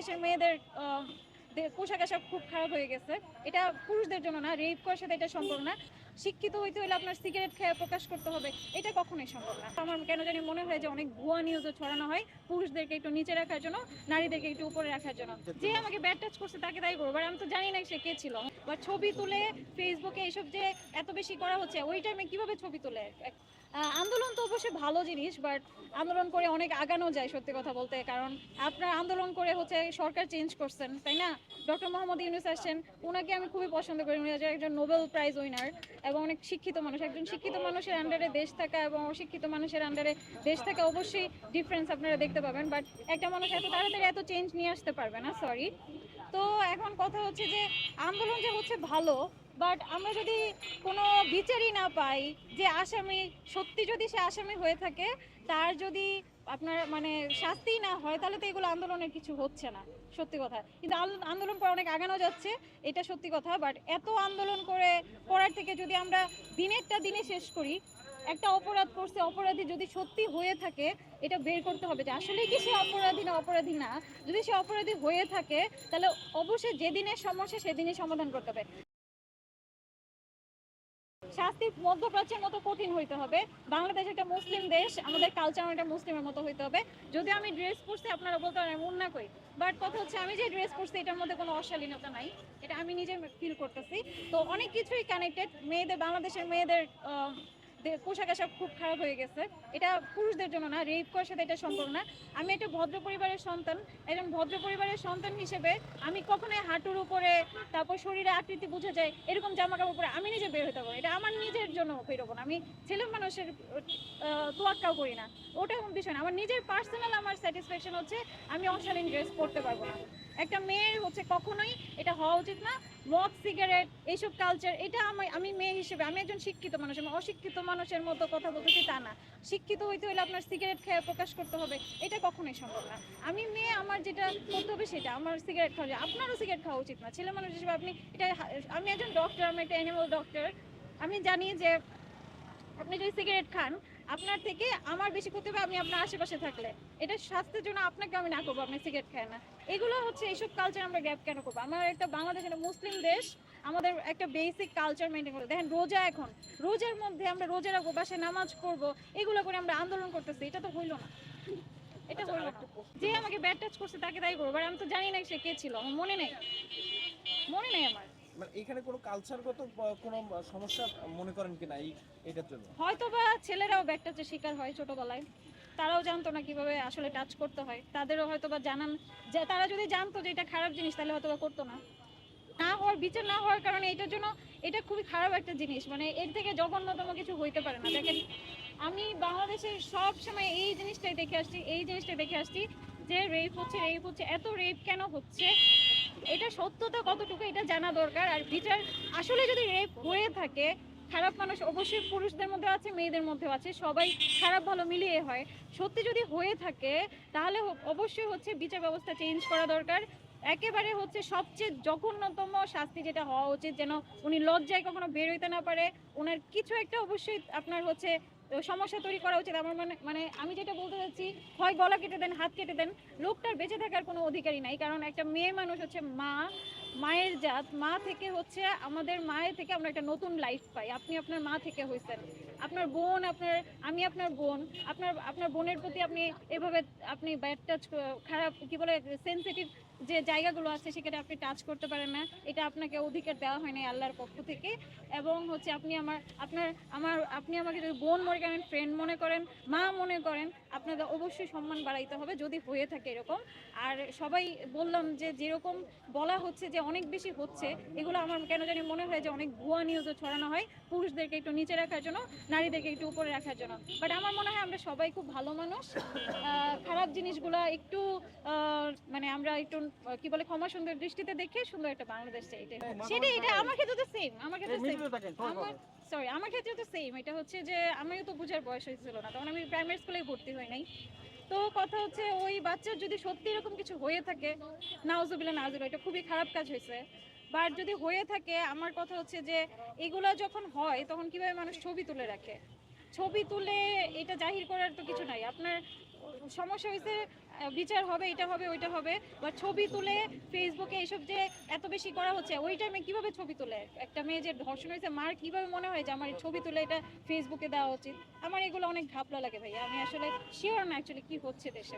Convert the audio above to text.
বাংলাদেশের মেয়েদের পোশাক আশাক খুব খারাপ হয়ে গেছে। এটা পুরুষদের জন্য না রেপ করার সাথে এটা সম্পর্ক না। শিক্ষিত হইতে হলে আপনার সিগারেট খেয়ে প্রকাশ করতে হবে, এটা কখনোই সম্ভব না। আমার কেন জানি মনে হয় যে অনেক ভুয়া নিউজও ছড়ানো হয় পুরুষদেরকে একটু নিচে রাখার জন্য, নারীদেরকে একটু উপরে রাখার জন্য। যে আমাকে ব্যাড টাচ করছে তাকে তাই করব আমি তো জানি না সে কে ছিল। বা ছবি তুলে ফেসবুকে এইসব যে এত বেশি করা হচ্ছে, ওই টাইমে কীভাবে ছবি তুলে? আন্দোলন তো অবশ্যই ভালো জিনিস বাট আন্দোলন করে অনেক আগানো যায় সত্যি কথা বলতে, কারণ আপনার আন্দোলন করে হচ্ছে সরকার চেঞ্জ করছেন, তাই না? ডক্টর মোহাম্মদ ইউনুস আসছেন ওনাকে আমি খুবই পছন্দ করি, উনি একজন নোবেল প্রাইজ উইনার এবং অনেক শিক্ষিত মানুষ। একজন শিক্ষিত মানুষের আন্ডারে দেশ থাকা এবং অশিক্ষিত মানুষের আন্ডারে দেশ থাকা অবশ্যই ডিফারেন্স আপনারা দেখতে পাবেন। বাট একটা মানুষ এত তাড়াতাড়ি এত চেঞ্জ নিয়ে আসতে পারবে না সরি তো এখন কথা হচ্ছে যে, আন্দোলন যে হচ্ছে ভালো বাট আমরা যদি কোনো বিচারই না পাই যে আসামি, সত্যি যদি সে আসামি হয়ে থাকে, তার যদি আপনার মানে শাস্তি না হয়, তাহলে তো এগুলো আন্দোলনের কিছু হচ্ছে না, সত্যি কথা। কিন্তু আন্দোলন করে অনেক আগানো যাচ্ছে, এটা সত্যি কথা বাট এত আন্দোলন করে করার থেকে যদি আমরা দিনেরটা দিনে শেষ করি, একটা অপরাধ করছে, অপরাধী যদি সত্যি হয়ে থাকে, এটা বের করতে হবে যে আসলে কি সে অপরাধী না অপরাধী না। যদি সে অপরাধী হয়ে থাকে, তাহলে অবশ্যই যেদিনের সমস্যা, সেদিনই সমাধান করতে হবে। শাস্তি মধ্যপ্রাচ্যের মতো কঠিন হইতে হবে। বাংলাদেশ একটা মুসলিম দেশ, আমাদের কালচার একটা মুসলিমের মতো হইতে হবে। যদি আমি ড্রেস পরছি, আপনারা বলতে পারেন মন না কই। বাট কথা হচ্ছে, আমি যে ড্রেস পরছি, এটার মধ্যে কোনো অশালীনতা নাই। এটা আমি নিজে ফিল করতেছি। তো অনেক কিছুই কানেক্টেড মেয়েদের, বাংলাদেশের মেয়েদের পোশাক আশাক খুব খারাপ হয়ে গেছে। এটা পুরুষদের জন্য না রেপ করার সাথে এটা সম্ভব না। আমি একটা ভদ্র পরিবারের সন্তান, একজন ভদ্র পরিবারের সন্তান হিসেবে আমি কখনোই হাঁটুর উপরে, তারপর শরীরে আকৃতি বুঝে যায়, এরকম জামা কাপড় পরে আমি নিজে বের হতে পারব এটা আমার নিজের জন্য বেরোবো না। আমি ছেলে মানুষের তোয়াক্কাও করি না। ওটা বিষয় না। আমার নিজের পার্সোনাল আমার স্যাটিসফ্যাকশন হচ্ছে, আমি অশালীন ড্রেস পরতে পারব না। একটা মেয়ের হচ্ছে কখনোই এটা হওয়া উচিত না। মদ সিগারেট, এইসব কালচার এটা আমি আমি মেয়ে হিসেবে, আমি একজন শিক্ষিত মানুষ, আমি অশিক্ষিত মানুষের মতো কথা বলতেছি তা না। শিক্ষিত হইতে হলে আপনার সিগারেট খেয়ে প্রকাশ করতে হবে, এটা কখনোই সম্ভব না। আমি মেয়ে, আমার যেটা করতে হবে সেটা, আমার সিগারেট খাওয়া। আপনারও সিগারেট খাওয়া উচিত না। ছেলে মানুষ হিসেবে আপনি এটা আমি একজন ডক্টর আমি একটা অ্যানিমাল ডক্টর আমি জানি যে আপনি যদি সিগারেট খান আপনার থেকে আমার বেশি ক্ষতি হবে আমি আপনার আশেপাশে থাকলে। এটা স্বাস্থ্যের জন্য আপনাকে আমি না করব, আপনি সিগারেট খায় না। এগুলো হচ্ছে এইসব কালচার আমরা গ্যাপ কেন করব? আমার একটা বাংলাদেশ একটা মুসলিম দেশ, আমাদের একটা বেসিক কালচার মেনটেন করতে দেখেন, রোজা এখন। রোজার মধ্যে আমরা রোজা রাখব, বাসায় নামাজ পড়ব, এগুলো করে আমরা আন্দোলন করতেছি। এটা তো হইল না। এটা হইল যে আমাকে ব্যাড টাচ করছে তাকে তাই করব আর আমি তো জানি না সে কে ছিল। আমার মনে নেই। মনে নেই আমার। মানে এখানে কোনো কালচারগত কোনো সমস্যা মনে করেন কিনা এই, এটার জন্য? হয়তো বা ছেলেরাও ব্যাক টাচের শিকার হয় ছোটবেলায়। তারাও জানতো না কীভাবে আসলে টাচ করতে হয়। তাদেরও হয়তো বা জানান, যে তারা যদি জানতো যে এটা খারাপ জিনিস, তাহলে হয়তো বা করতো না। না হওয়ার, বিচার না হওয়ার কারণে এটার জন্য, এটা খুবই খারাপ একটা জিনিস। মানে এর থেকে জঘন্যতম কিছু হইতে পারে না। দেখেন, আমি বাংলাদেশের সব সময় এই জিনিসটাই দেখে আসছি, এই জিনিসটাই দেখে আসছি, যে রেপ হচ্ছে রেপ হচ্ছে, এত রেপ কেন হচ্ছে? এটা সত্যতা কতটুকু এটা জানা দরকার? আর বিচার আসলে যদি রেপ হয়ে থাকে, খারাপ মানুষ অবশ্যই পুরুষদের মধ্যে আছে, মেয়েদের মধ্যেও আছে, সবাই খারাপ ভালো মিলিয়ে হয়। সত্যি যদি হয়ে থাকে, তাহলে অবশ্যই হচ্ছে বিচার ব্যবস্থা চেঞ্জ করা দরকার। একেবারে হচ্ছে সবচেয়ে জঘন্যতম শাস্তি যেটা হওয়া উচিত, যেন উনি লজ্জায় কখনো বের হইতে না পারে। ওনার কিছু একটা অবশ্যই আপনার হচ্ছে সমস্যা তৈরি করা উচিত। আমার মানে মানে আমি যেটা বলতে চাচ্ছি, হয় গলা কেটে দেন, হাত কেটে দেন, লোকটার বেঁচে থাকার কোনো অধিকারই নাই। কারণ একটা মেয়ে মানুষ হচ্ছে মা, মায়ের জাত। মা থেকে হচ্ছে আমাদের মায়ের থেকে আমরা একটা নতুন লাইফ পাই। আপনি আপনার মা থেকে হয়েছেন। আপনার বোন, আপনার, আমি আপনার বোন। আপনার আপনার বোনের প্রতি আপনি এভাবে, আপনি ব্যাড টাচ খারাপ, কি বলে সেনসিটিভ যে জায়গাগুলো আছে সেখানে আপনি টাচ করতে পারেন না, এটা আপনাকে অধিকার দেওয়া হয়নি আল্লাহর পক্ষ থেকে। এবং হচ্ছে আপনি আমার, আপনার, আমার, আপনি আমাকে যদি বোন মনে করেন ফ্রেন্ড মনে করেন, মা মনে করেন আপনাদের অবশ্যই সম্মান বাড়াইতে হবে যদি হয়ে থাকে এরকম। আর সবাই বললাম যে যেরকম বলা হচ্ছে যে অনেক বেশি হচ্ছে, এগুলো আমার কেন জানি মনে হয় যে অনেক ভুয়া নিউজও ছড়ানো হয়, পুরুষদেরকে একটু নিচে রাখার জন্য, নারীদেরকে একটু উপরে রাখার জন্য। বাট আমার মনে হয় আমরা সবাই খুব ভালো মানুষ। খারাপ জিনিসগুলো একটু মানে আমরা একটু কি বলে ক্ষমা সুন্দর দৃষ্টিতে দেখে সুন্দর একটা বাংলাদেশ চাই এটা সেটাই এটা আমার ক্ষেত্রে তো সেম আমার ক্ষেত্রে সেম আমার সরি আমার ক্ষেত্রে তো সেম এটা হচ্ছে যে আমিও তো বুঝার বয়স হয়েছিল না তখন আমি প্রাইমারি স্কুলে ভর্তি হই নাই। তো কথা হচ্ছে ওই বাচ্চার যদি সত্যি এরকম কিছু হয়ে থাকে নাউজুবিল্লা নাউজুবিল্লা এটা খুবই খারাপ কাজ হয়েছে। বাট যদি হয়ে থাকে আমার কথা হচ্ছে যে এগুলো যখন হয় তখন কীভাবে মানুষ ছবি তুলে রাখে? ছবি তুলে এটা জাহির করার তো কিছু নাই। আপনার সমস্যা হয়েছে বিচার হবে, এটা হবে, ওইটা হবে বা ছবি তুলে ফেসবুকে এইসব যে এত বেশি করা হচ্ছে ওই টাইমে কীভাবে ছবি তুলে? একটা মেয়ে যে ধর্ষণ হয়েছে, মার কীভাবে মনে হয় যে আমার ছবি তুলে এটা ফেসবুকে দেওয়া উচিত? আমার এগুলো অনেক ঘাপলা লাগে ভাই আমি আসলে শিওর না অ্যাকচুয়ালি কি হচ্ছে দেশে।